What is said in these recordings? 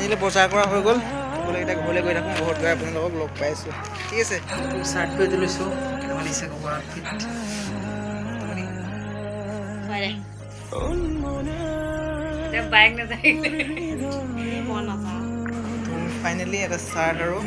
Finally বজাৰ কৰা হৈ গ'ল। সকলোৱে এতিয়া ঘৰলৈ গৈ থাকোঁ। ঘৰত গৈ আপোনালোকক লগ পাইছোঁ। ঠিক আছে। চাৰ্টটো এইটো লৈছোঁ ফাইনেলি এটা চাৰ্ট আৰু।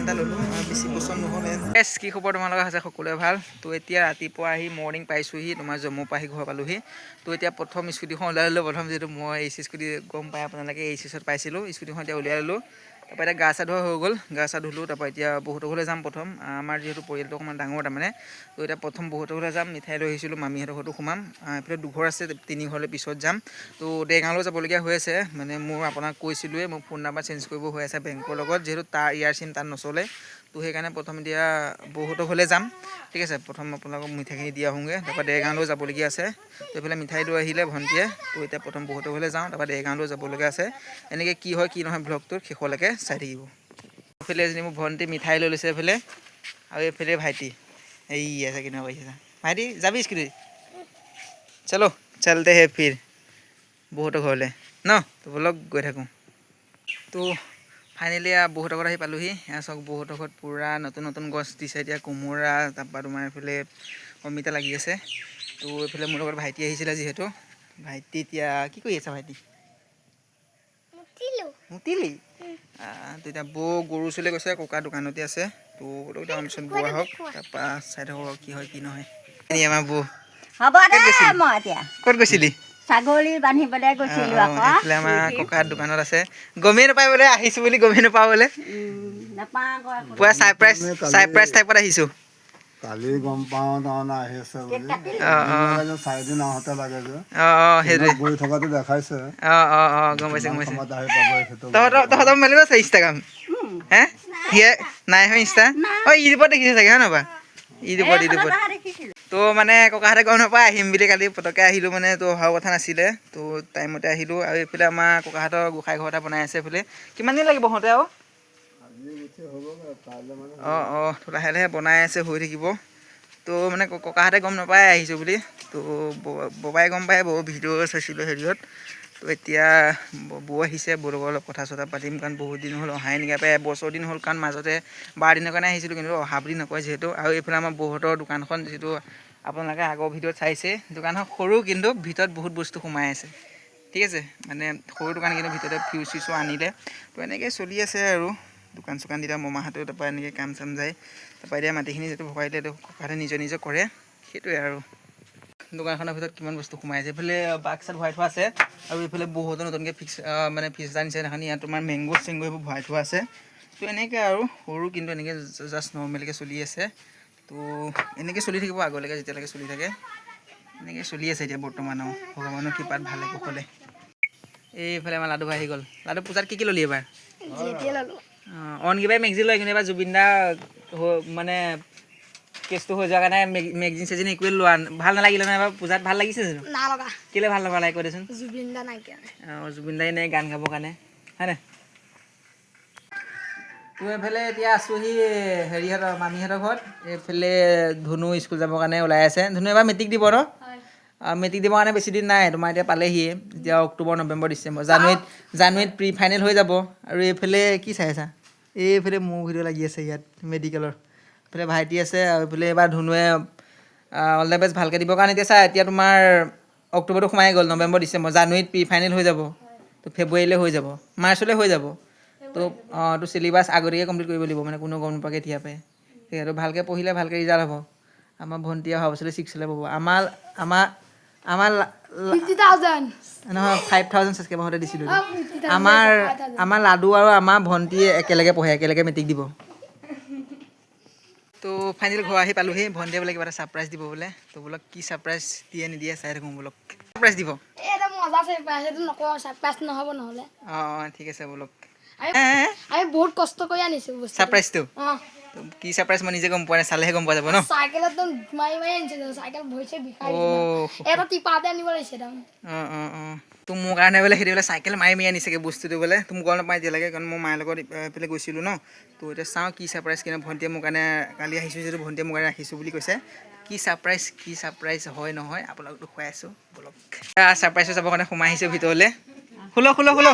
এটা ল'লোঁ বেছি পচন্দ নহ'ল। এছ কি খবৰ তোমালোকৰ? আছে সকলোৱে ভালো। তো এতিয়া ৰাতিপুৱা আহি মৰ্ণিং পাইছোঁহি, তোমাৰ জম্মুৰ পৰা ঘৰ পালোহি। তো এতিয়া প্ৰথম স্কুটিখন ওলাই ল'লোঁ। প্ৰথম যিহেতু মই এইচ স্কুটি গম পাই আপোনালোকে এইচ এছত পাইছিলোঁ। স্কুটিখন এতিয়া উলিয়াই ল'লোঁ। তাৰপৰা এতিয়া গা চা ধোৱা হৈ গ'ল। গা চা ধুলোঁ তাৰপৰা এতিয়া বহুতৰ ঘৰলৈ যাম প্ৰথম। আমাৰ যিহেতু পৰিয়ালটো অকণমান ডাঙৰ তাৰমানে, তো এতিয়া প্ৰথম বহুতৰ ঘৰলৈ যাম, মিঠাই লৈ আহিছিলোঁ, মামীহঁতৰ ঘৰতো সোমাম। এইফালে দুঘৰ আছে, তিনি ঘৰলৈ পিছত যাম। তো দেৰগাঁৱলৈ যাবলগীয়া হৈ আছে। মানে মোৰ আপোনাক কৈছিলোঁৱে মোৰ ফোন নাম্বাৰ চেঞ্জ কৰিব হৈ আছে বেংকৰ লগত, যিহেতু তাৰ ইয়াৰ চিম তাত নচলে। তো সেইকাৰণে প্ৰথম এতিয়া বহুতৰ ঘৰলৈ যাম। ঠিক আছে, প্ৰথম আপোনালোকক মিঠাইখিনি দি আহোঁগৈ। তাৰপৰা দেৰগাঁৱলৈ যাবলগীয়া আছে। তো এইফালে মিঠাই লৈ আহিলে ভণ্টিয়ে। তো এতিয়া প্ৰথম বহুতৰ ঘৰলৈ যাওঁ, তাৰপৰা দেৰগাঁৱলৈ যাবলগীয়া আছে। এনেকৈ কি হয়, কি নহয় ব্লগটোৰ শেষলৈকে চাই থাকিব। এইফালে এজনী মোৰ ভণ্টি মিঠাই লৈ লৈছে এইফালে। আৰু এইফালে ভাইটি। এই আছে কেনেকুৱা কৰিছে ভাইটি, যাবি স্কুটি? চলো, চলতে হে ফিৰ। বহুতৰ ঘৰলৈ ন, তো বলক গৈ থাকোঁ। তো ফাইনেলি বহুতৰ ঘৰত আহি পালোহি। এয়া চাওক বহুতৰ ঘৰত পূৰা নতুন নতুন গছ দিছে এতিয়া কোমোৰা তাৰপৰা তোমাৰ এইফালে অমিতা লাগি আছে। তো এইফালে মোৰ লগত ভাইটি আহিছিলে যিহেতু। ভাইটি এতিয়া কি কৰি আছে ভাইটি? মুতিলি। আহ, তো এতিয়া বৌ গৰু ওচৰলৈ গৈছে ককা দোকানতে আছে। তো এতিয়া পিছত বৌ আহক তাৰপৰা চাই থাকক কি হয় কি নহয়। আমাৰ বৌ। ক'ত গৈছিলি? ছাগলী বান্ধিবলৈ গৈছিলোঁ আকৌ। এইফালে আমাৰ ককাৰ দোকানত আছে। গমেই নাপায় বোলে আহিছোঁ বুলি গমেই নাপাওঁ বোলে। পুৰা ছাৰপ্ৰাইজ ছাৰপ্ৰাইজ টাইপত আহিছোঁ। কালি গম পাওঁ তাৰমানে আহি আছে বুলি। অঁ অঁ। লাগে চাৰিদিন আহোঁতে লাগে যে। অঁ অঁ সেইটোৱে। গৈ থকাটো দেখাইছে। অঁ অঁ অঁ গম পাইছোঁ গম তহঁতৰ তহঁতৰ মেলি আছে ইনষ্টাগ্ৰাম হে? নাই হয় ইনষ্টা অঁ ইউটিউবত দেখিছে চাগে হয় নহয়? ইউটিউবত ইউটিউবত। তো মানে ককাহঁতে গম নাপায়, আহিম বুলি কালি পটককৈ আহিলোঁ মানে তো অহাৰ কথা নাছিলে। তো টাইমতে আহিলোঁ আৰু এইফালে আমাৰ ককাহঁতৰ গোঁসাই ঘৰ এটা বনাই আছে এইফালে। কিমান দিন লাগিব হওঁতে আৰু? অঁ অঁ লাহে লাহে বনাই আছে, হৈ থাকিব। তো মানে ককাহঁতে গম নাপায়, আহিছোঁ বুলি। তো ববাই গম পায়, বৌ ভিডিঅ' চাইছিলোঁ হেৰিয়ত। তো এতিয়া ব- আহিছে বৌৰ লগত কথা চথা পাতিম কাৰণ বহুত দিন হ'ল অহাই প্ৰায় এবছৰ দিন হ'ল কাৰণ মাজতে বাৰ দিনৰ কাৰণে আহিছিলোঁ কিন্তু অহা বুলি নকয় যিহেতু। আৰু এইফালে আমাৰ বৌহঁতৰ দোকানখন যিটো আপোনালোকে আগৰ ভিডিঅ'ত চাইছে দোকানখন সৰু কিন্তু ভিতৰত বহুত বস্তু সোমাই আছে। ঠিক আছে? মানে সৰু দোকান কিন্তু ভিতৰতে ফিউজ চিউজো আনিলে। তো এনেকৈ চলি আছে আৰু। দোকান চোকান দিয়া মমাহঁতেও তাৰপৰা এনেকৈ কাম চাম যায়। তাৰপৰা এতিয়া মাটিখিনি যিটো ভৰাই দিলে এইটো ককাহঁতে নিজে নিজে কৰে। সেইটোৱে আৰু। দোকানখনৰ ভিতৰত কিমান বস্তু সোমাই আছে। এইফালে বাক চাত ভৰাই থোৱা আছে আৰু এইফালে বহুতো নতুনকৈ ফিক্স মানে ফিক্স এটা নিচে ইয়াত তোমাৰ মেংগ' চেংগ' এইবোৰ ভৰাই থোৱা আছে। তো এনেকৈ আৰু সৰু কিন্তু এনেকৈ জাষ্ট নৰ্মেলকৈ চলি আছে। তো এনেকৈ চলি থাকিব আগলৈকে যেতিয়ালৈকে চলি থাকে। এনেকৈ চলি আছে এতিয়া বৰ্তমানো। ভগৱানৰ কৃপাত ভালে কুশলে। এইফালে আমাৰ লাডু ভাই আহি গ'ল। লাডু পূজাত কি কি ল'লি এবাৰ? অঁ, অন কিবাই মেগজিন লয় কিন্তু এবাৰ জুবিন দা মানে কেছটো হৈ যোৱাৰ কাৰণে মেগ- মেগজিন চেগজিন একোৱে লোৱা ভালো নালাগিলে নহয় এবাৰ পূজাত ভালো লাগিছে জানো? লগা। কেলৈ ভালো নালাগে কৈ দেচোন? জুবিন দা নাইকিয়া অঁ, জুবিন দাই এনেই গান গাবৰ কাৰণে। হয়নে তো এইফালে এতিয়া আছোঁহি হেৰিহঁতৰ মামীহঁতৰ ঘৰত। এইফালে ধুনু স্কুল যাবৰ কাৰণে ওলাই আছে। ধুনু এবাৰ মেট্ৰিক দিব ন? মেট্ৰিক দিবৰ কাৰণে বেছি দিন নাই। তোমাৰ এতিয়া পালেহিয়ে। এতিয়া অক্টোবৰ নৱেম্বৰ ডিচেম্বৰ। জানুৱাৰীত জানুৱাৰীত প্ৰি ফাইনেল হৈ যাব। আৰু এইফালে কি চাই আছা? এইফালে মোৰ ভিডিঅ' লাগি আছে ইয়াত মেডিকেলৰ এইফালে ভাইটি আছে আৰু এইফালে এবাৰ ধুনুৱে অল দ্য বেষ্ট ভালকৈ দিবৰ কাৰণে এতিয়া চা এতিয়া তোমাৰ অক্টোবৰটো সোমাই গ'ল নৱেম্বৰ ডিচেম্বৰ জানুৱাৰীত প্ৰি ফাইনেল হৈ যাব। তো ফেব্ৰুৱাৰীলৈ হৈ যাব মাৰ্চলৈ হৈ যাব। তো অঁ তো চিলেবাছ আগতীয়াকৈ কমপ্লিট কৰিব লাগিব মানে কোনো গম নোপোৱাকৈ এতিয়া পায় সেয়াটো ভালকৈ পঢ়িলে ভালকৈ ৰিজাল্ট হ'ব। আমাৰ ভণ্টি অহা বছৰলৈ ছিক্সলৈ পাব আমাৰ আমাৰ আমাৰ নহয় ফাইভ থাউজেণ্ড ছাবস্ক্ৰাইবাৰতে দিছিলোঁ। আমাৰ আমাৰ লাডু আৰু আমাৰ ভণ্টিয়ে একেলগে পঢ়ে একেলগে মেট্ৰিক দিব। তো ফাইনেল ঘৰ আহি পালোহি ভণ্টিয়ে বোলে কিবা এটা ছাৰপ্ৰাইজ দিব বোলে। তো বোলক কি ছাৰপ্ৰাইজ দিয়ে নিদিয়ে চাই থাকোঁ বোলক। ছাৰপ্ৰাইজ দিব? অঁ ঠিক আছে বোলক। আমি বহুত কষ্ট কৰি আনিছোঁ ছাৰপ্ৰাইজটো অঁ। তো কি ছাৰপ্ৰাইজ মই নিজে গম পোৱা নাই চালেহে গম পোৱা যাব ন? চাইকেলত একদম মাৰি মাৰি আনিছে চাইকেল ভৰিছে বিষাই এটা টিপাতে আনিব লাগিছে তাৰমানে অঁ অঁ অঁ তো মোৰ কাৰণে বোলে সেইটো বোলে চাইকেল মাৰি মাৰি আনিছেগৈ বস্তুটো বোলে। তো মোক গম নাপায় এতিয়ালৈকে কাৰণ মই মাৰ লগত এইফালে গৈছিলোঁ ন। তো এতিয়া চাওঁ কি ছাৰপ্ৰাইজ কিন্তু ভণ্টিয়ে মোৰ কাৰণে কালি আহিছোঁ যিহেতু ভণ্টিয়ে মোৰ কাৰণে ৰাখিছোঁ বুলি কৈছে। কি ছাৰপ্ৰাইজ কি ছাৰপ্ৰাইজ হয় নহয় আপোনালোকতো খুৱাই আছোঁ বলক। ছাৰপ্ৰাইজটো যাবৰ কাৰণে সোমাই আহিছোঁ ভিতৰলৈ। খোলো খোলো খোলো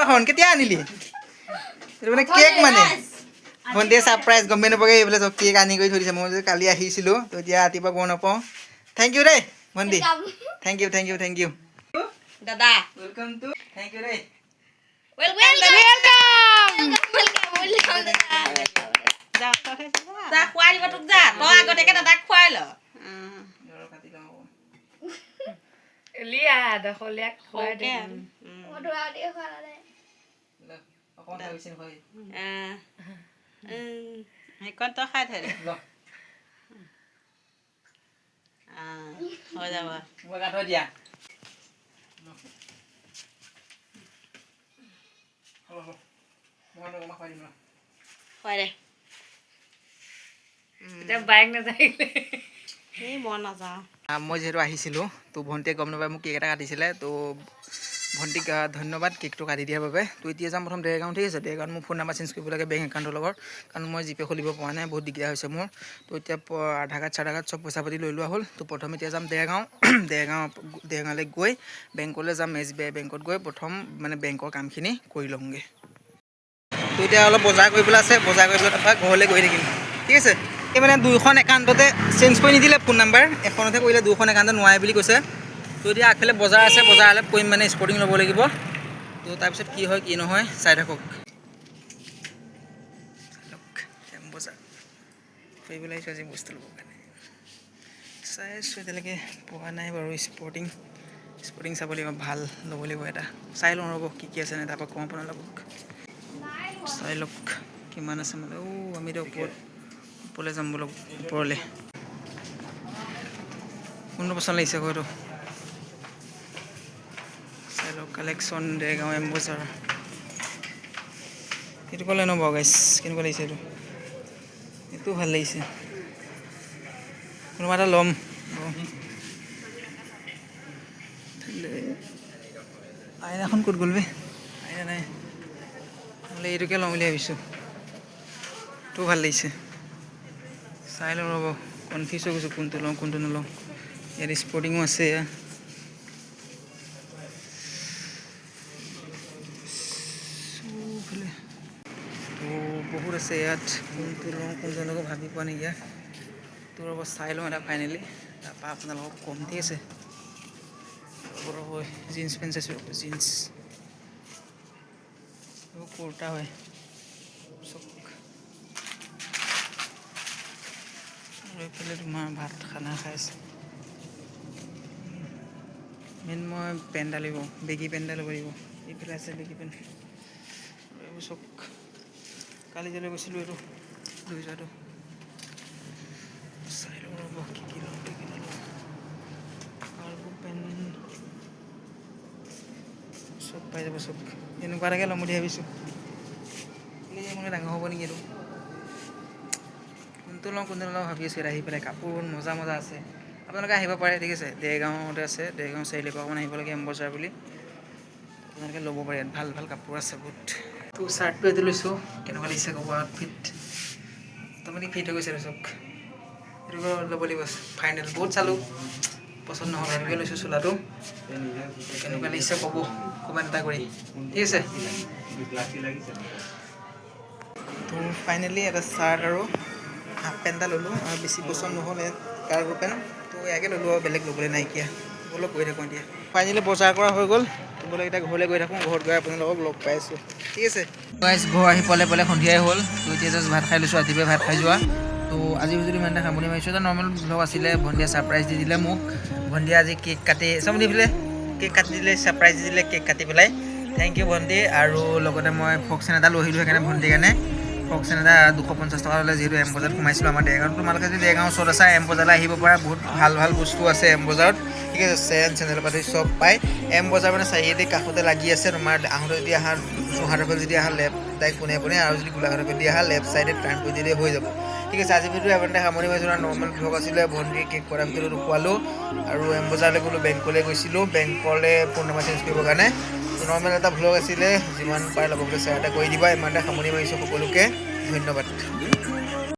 দেখোন কেতিয়া আনিলি? এইটো মানে কেক মানে। ভণ্টিয়ে ছাৰপ্ৰাইজ গমেই নাপাগে এইফালে চব কেক আনি কৰি থৈ দিছে। মই যে কালি আহিছিলোঁ তো এতিয়া ৰাতিপুৱা গম নাপাওঁ। থেংক ইউ দেই ভণ্টি। Thank you thank you thank you দাদা। ৱেলকাম টু থেংক ইউ দেই। যা খুৱাই দিব তোক যা। তই আগতীয়াকে দাদাক খুৱাই ল। সৰুকে, উম, আহ, উম, সেইকণ তই খাই থৈ দে। আহ, হৈ যাব। মই গাঁঠত দিয়া। খুৱাই দে। এই মই নাযাওঁ। মই যিহেতু আহিছিলোঁ তো ভণ্টিয়ে গম নাপায় মোক কেক এটা কাটিছিলে তো ভণ্টিক ধন্যবাদ কেকটো কাটি দিয়াৰ বাবে। তো এতিয়া যাম প্ৰথম ডেৰগাঁও ঠিক আছে। ডেৰগাঁৱত মোৰ ফোন নাম্বাৰ চেঞ্জ কৰিব লাগে বেংক একাউণ্টৰ লগত, কাৰণ মই জিপে খুলিব পৰা নাই, বহুত দিগদাৰ হৈছে মোৰ। তো এতিয়া আধাৰ কাৰ্ড চাধাৰ কাৰ্ড, চব পইচা পাতি লৈ লোৱা হ'ল। তো প্ৰথম এতিয়া যাম ডেৰগাঁও ডেৰগাঁও ডেৰগাঁৱলৈ গৈ বেংকলৈ যাম, এছ বি আই বেংকত গৈ প্ৰথম মানে বেংকৰ কামখিনি কৰি ল'মগৈ তো এতিয়া অলপ বজাৰ কৰিবলৈ আছে, বজাৰ কৰিবলৈ তাৰপৰা ঘৰলৈ গৈ থাকিম। ঠিক আছে? এই মানে দুইখন একাউণ্টতে চেঞ্জ কৰি নিদিলে ফোন নাম্বাৰ এখনতে কৰিলে দুখন একাউণ্টত নোৱাৰে বুলি কৈছে। তো এতিয়া আগফালে বজাৰ আছে বজাৰ অলপ কৰিম মানে স্পৰ্টিং ল'ব লাগিব। তো তাৰপিছত কি হয় কি নহয় চাই থাকক। বস্তু ল'বৰ কাৰণে। চাই আছোঁ এতিয়ালৈকে পোৱা নাই বাৰু স্পৰ্টিং স্পৰ্টিং চাব লাগিব ভাল ল'ব লাগিব এটা। চাই লওঁ ৰ'ব কি কি আছে নে তাৰপৰা কওঁ আপোনালোকক। চাই লওক কিমান আছে মানে। অ' আমি এতিয়া ওপৰত ওপৰলৈ যাম বোলক ওপৰলৈ। কোনটো পচন্দ লাগিছে লওক কালেকশ্যন ডেৰগাঁও এম বজাৰ এইটো ক'লে নহ'ব গাইছ কেনেকুৱা লাগিছে এইটো? এইটো ভালো লাগিছে। কোনোবা এটা ল'ম। আইনাখন ক'ত গ'ল বে? আইনা নাই। নহ'লে এইটোকে লওঁ বুলি ভাবিছোঁ। এইটো ভালো লাগিছে। চাই লওঁ ৰ'ব কনফিউজ হৈ গৈছোঁ কোনটো লওঁ কোনটো নলওঁ। ইয়াত স্পৰ্টিঙো আছে এয়া চবফালে তো বহুত আছে ইয়াত। কোনটো লওঁ কোনটো ভাবি পোৱা নাই ইয়াত। তো ৰ'ব চাই লওঁ এটা ফাইনেলি তাৰপৰা আপোনালোকক কম ঠিক আছে। ৰ'ব জিন্স পেণ্ট চাইছোঁ, ৰ'ব, জিন্স। এইবোৰ কুৰ্তা হয়। চব এইফালে তোমাৰ ভাত খানা খাইছে মেইন মই পেণ্ট এটা লাগিব বেগী পেণ্ট ল'ব লাগিব। এইফালে আছে বেগী পেণ্ট। এইবোৰ চব কালি যে লৈ গৈছিলোঁ এইটো লৈ যোৱাটো চাই লওঁ ৰ'ব কি কি লওঁ কি কি নলওঁ কাৰ্গো পেণ্ট চব পাই যাব চব এনেকুৱা এটাকে ল'ম বুলি ভাবিছোঁ এই মানে ডাঙৰ হ'ব নেকি এইটো কোনটো লওঁ কোনটো নলওঁ ভাবি আছোঁ আহি পেলাই কাপোৰ মজা মজা আছে আপোনালোকে আহিব পাৰে ঠিক আছে দেৰগাঁৱতে আছে দেৰগাঁও চাৰিআলিৰ পৰা অকণমান আহিব লাগে এম বজাৰ বুলি আপোনালোকে ল'ব পাৰে ভালো ভালো কাপোৰ আছে বহুত তো চাৰ্টটো এইটো লৈছোঁ, কেনেকুৱা লাগিছে ক'ব আউটফিট তাৰমানে ফিট হৈ গৈছে আৰু চব। এইটো ল'ব লাগিব ফাইনেল বহুত চালোঁ, পচন্দ নহ'ল, এনেকৈ লৈছোঁ চোলাটো। কেনেকুৱা লাগিছে ক'ব কমেণ্ট এটা কৰি। ঠিক আছে। তো ফাইনেলি এটা চাৰ্ট আৰু হাফ পেণ্ট এটা ল'লোঁ, আৰু বেছি পচন্দ নহ'লে কাৰ্গো পেণ্ট তো ইয়াকে ল'লোঁ আৰু বেলেগ ল'বলৈ নাইকিয়া। ব'লক গৈ থাকোঁ এতিয়া। ফাইনেলি বজাৰ কৰা হৈ গ'ল। তো এতিয়া ঘৰলৈ গৈ থাকোঁ, ঘৰত গৈ আপোনালোকক লগ পাই আছোঁ ঠিক আছে। গাইজ ঘৰ আহি পালে পালে সন্ধিয়াই হ'ল। তো এতিয়া ভাত খাই লৈছোঁ, ৰাতিপুৱাই ভাত খাই যোৱা। তো আজি যদি ইমান এটা সামৰণি মাৰিছোঁ, এটা নৰ্মেল ব্লগ আছিলে, ভণ্টিয়ে ছাৰপ্ৰাইজ দি দিলে মোক। ভণ্টিয়ে আজি কেক কাটি দি পেলাই কেক কাটি দিলে ছাৰপ্ৰাইজ দি দিলে কেক কাটি পেলাই। থেংক ইউ ভণ্টি। আৰু লগতে মই ফকচেন এটা লৈ আহিলোঁ সেইকাৰণে ভণ্টিৰ কাৰণে। ফকচেন এটা দুশ পঞ্চাছ টকা ল'লে, যিহেতু এম বজাৰত সোমাইছিলোঁ আমাৰ দেৰগাঁৱত তোমালোকে যদি দেৰগাঁও ওচৰত আছা এম বজাৰলৈ আহিব পৰা। বহুত ভালো ভালো বস্তু আছে এম বজাৰত। ঠিক আছে, চেন, চেনেল পাতি চব পায় এম বজাৰ মানে চাৰিআলি কাষতে লাগি আছে, তোমাৰ আহোঁতে যদি আহা ফালে যদি আহা লেফ্ট ডাইৰেক্ট পোনে পোনে, আৰু যদি গোলাঘাটৰ ফালে আহা লেফ্ট চাইডে টাৰ্ণ কৰি দিলে হৈ যাব। ঠিক আছে, আজি ভিডিঅ' এবাৰতে সামৰি মাৰিছোঁ নৰ্মেল ভ্লগ আছিলে ভণ্টিৰ কেক কৰা ভিডিঅ'টো খোৱালোঁ আৰু এম বজাৰলৈ গ'লোঁ, বেংকলৈ গৈছিলোঁ, বেংকলৈ ফোন নম্বৰ চেঞ্জ কৰিবৰ কাৰণে। নৰ্মেল এটা ভ্লগ আছিলে, যিমান পাৰে বুলি শ্বেয়াৰ এটা কৰি দিবা ইমানতে সামৰি মাৰিছোঁ সকলোকে, ধন্যবাদ।